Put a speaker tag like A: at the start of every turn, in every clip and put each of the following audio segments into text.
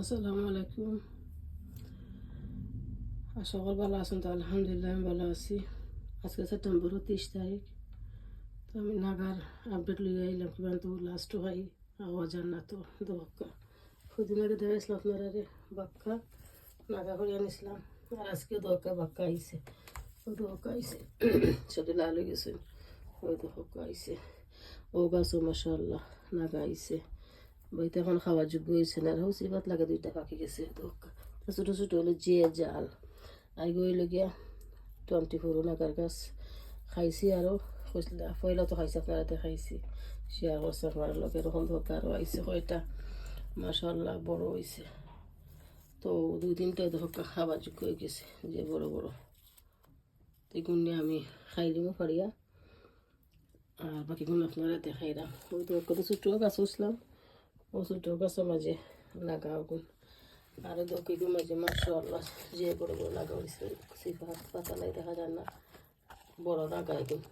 A: আসসালামু আলাইকুম। আর সকল ভালো আছেন তো আলহামদুলিল্লাহ, আমি ভালো আছি। আজকে সেপ্টেম্বর তিরিশ তারিখ। তো আমি নাগার আপডেট লিয়ে আইলাম কিবা তো লাস্ট হয় আওয়াজ আর না তো দক্কা খুদিন আগে দেখাইছিলাম আপনারা রে, বাক্কা। নাগা করে আনিছিলাম, আর আজকে দক্কা বাক্কা আইছে। ওই দক্কা আইছে, সেটা লাল হয়ে গেছে। ওই দক্কা আইছে। ও গাছও মাসাল্লাহ নাগা আইছে। বইতে এখন খাওয়ার যোগ্য হয়েছে না। হচ্ছে ভাত লাগে দুইটা পাখি গেছে দক্কা ছোটো ছোটো হলো যে জাল। আই গইল গিয়া টোয়েন্টি ফোর নাগার গাছ খাইছি আরও পয়লা তো খাইছে, আপনারা খাইছি। শেয়ার করছে আপনার লোক এরকম দরকার আইছে কয়টা? মাসাল্লাহ বড় হয়েছে তো দুই তিনটা ধক্কা খাবার যোগ্য হয়ে গেছে, যে বড় বড়। তো এগুলো আমি খাইলিমও পারিয়া আর বাকিগুলো আপনারা দেখাইলাম ওই তো ছোটো গাছ উঠলাম ও ছোটো গাছের মাঝে, লাগা আগুন। আর দকিগুলো মাঝে মাসাল্লাহ যে বড় বড় লাগা হয়েছে সিফা পাতা লাই দেখা যায় না। বড় লাগা এগুন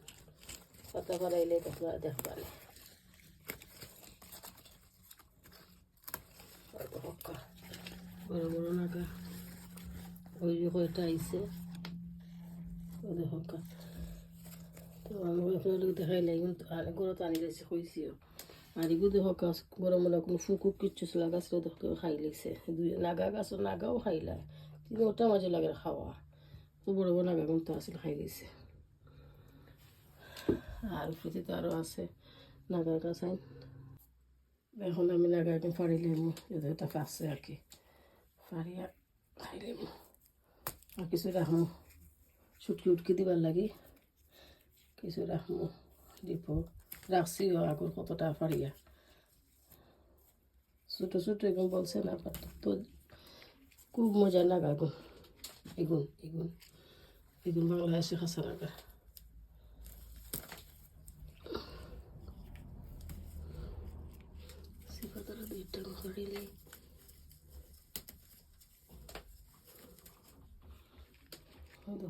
A: পাতা আপনারা দেখবেন হক্কা বড় বড় নাগা ওই কয়টা আইছে। হক্কা তো আমি আপনাদের দেখাই কিন্তু আর গরত আনি গেছে কইছিও আর এগুলো হক্কা গরম মনে কোনো ফুকুক কিচ্ছু ছিল গাছটা দেখতে খাই লাগছে। দুই নাগা গাছ নাগাও খাইলা কিন্তু ওটা মাঝে লাগে খাওয়া। তো বড় বড় নাগা কিন্তু আসলে খাই গেছে আর উপরে তো আরও আছে নাগার গাছ আইন। এখন আমি নাগা একদম ফাড়িলাম এটা কাছে আর কি। ফাড়িয়া খাইলাম আর কিছু রাখমু। ছুটকি উটকি দিবার লাগে। কিছু রাখমু। দিব রাখছি আগর কতটা ফাড়িয়া ছোটো ছোটো এগুন বলছে না তো খুব মজা লাগা এগুন এগুন এগুন এগুন বাংলাদেশে খাসা লাগা সিপাতারা দুইটা ঘরিলে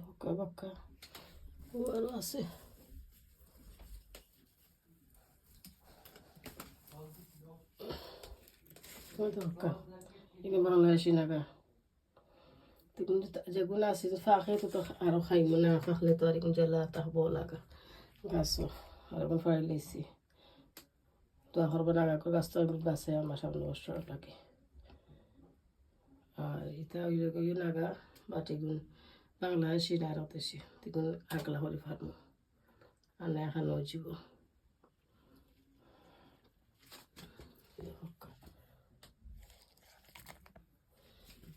A: হক্কা বাক্কা ও আরও আছে হক্কা এগুলো বাংলাদেশি নাগা আছে তো ফাঁকে তো তো আরও খাইব না ফাঁকলে তো আর এখন জ্বালা তাহব লাগা গাছ আর এখন ফাড়ি লাইছি তো এখন নাগা করে গাছ তো আমি গাছে আমার সামনে নষ্ট লাগে আর এটা ওই ওই নাগা বাটিগুন বাংলাদেশি না আরও দেশি তখন আগলা হলে ফার্ম আর না এখানেও জীব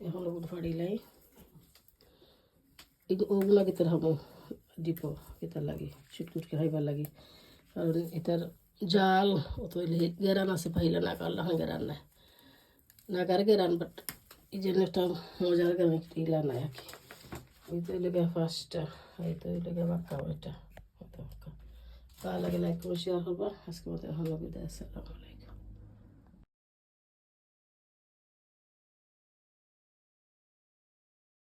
A: এখন ওগুলো ফাড়িলাই ওগুলা কেতার হব দিব কেতার লাগে সুটকুটকে খাইবার লাগে। কারণ এটার জাল, অত গেরান আছে পাইলে না কারলা গেরান নাই। নাগার গেরান বাট এই জন্য একটা মজার গেরান ইলা নাই আর কি। এই তো লেগে ফার্স্টটা এই তো লেগে বাক্কা, ওইটা ভালো লাগে লাইক করে শেয়ার করবা। আজকে মতো এখন বিদায়, আসসালামু